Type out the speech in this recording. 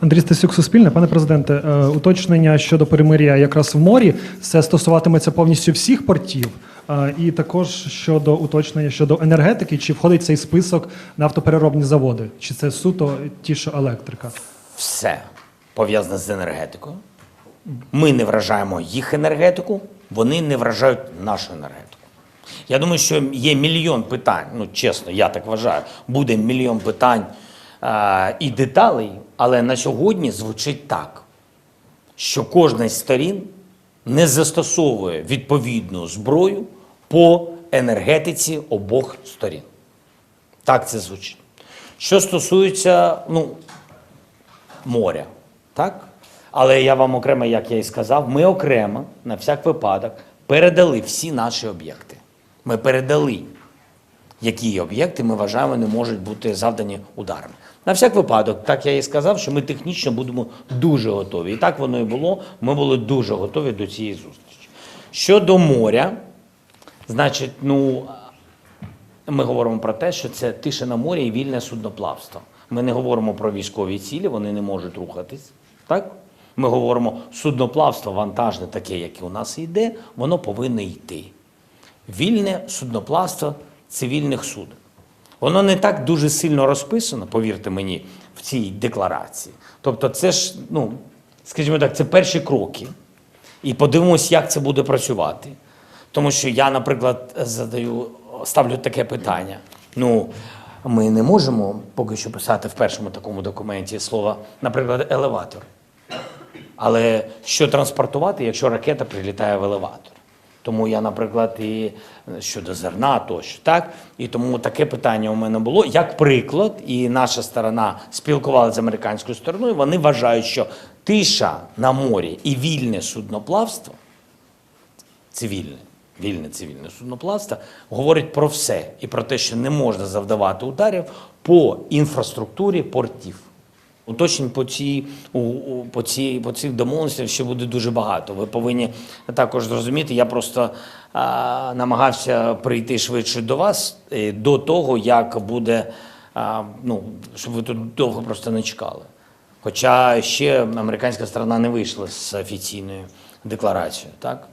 Андрій Стасюк, Суспільне. Пане президенте, е, уточнення щодо перемир'я якраз в морі, це стосуватиметься повністю всіх портів. Е, І також щодо уточнення щодо енергетики, чи входить цей список нафтопереробні заводи, чи це суто ті, що електрика? все пов'язане з енергетикою. Ми не вражаємо їх енергетику, вони не вражають нашу енергетику. Я думаю, що є мільйон питань. Ну, чесно, я так вважаю, буде мільйон питань е, і деталей, але на сьогодні звучить так, що кожна з сторін не застосовує відповідну зброю по енергетиці обох сторін. Так це звучить. Що стосується, ну, моря. Так? Але я вам окремо, як я і сказав, ми окремо на всяк випадок передали всі наші об'єкти. Ми передали, які об'єкти ми вважаємо не можуть бути завдані ударами. На всяк випадок, так я і сказав, що ми технічно будемо дуже готові. І так воно і було. Ми були дуже готові до цієї зустрічі. Щодо моря, значить, ну, ми говоримо про те, що це тиша на морі і вільне судноплавство. Ми не говоримо про військові цілі, вони не можуть рухатись. Так? Ми говоримо судноплавство вантажне, таке, яке у нас йде, воно повинно йти. Вільне судноплавство цивільних суден. Воно не так дуже сильно розписано, повірте мені, в цій декларації. Тобто, це ж, ну, скажімо так, це перші кроки. І подивимось, як це буде працювати. Тому що я, наприклад, задаю, ставлю таке питання. Ну, ми не можемо поки що писати в першому такому документі слово, наприклад, елеватор. Але що транспортувати, якщо ракета прилітає в елеватор? Тому я, наприклад, і щодо зерна тощо, так? І тому таке питання у мене було. Як приклад, і наша сторона спілкувалася з американською стороною, вони вважають, що тиша на морі і вільне судноплавство цивільне, вільне цивільне судноплавство, говорить про все і про те, що не можна завдавати ударів по інфраструктурі портів. Уточнень по цій по цій по цих домовленостях ще буде дуже багато. Ви повинні також зрозуміти. Я просто а, намагався прийти швидше до вас е, до того, як буде а, ну щоб ви тут довго просто не чекали. Хоча ще американська сторона не вийшла з офіційною декларацією, так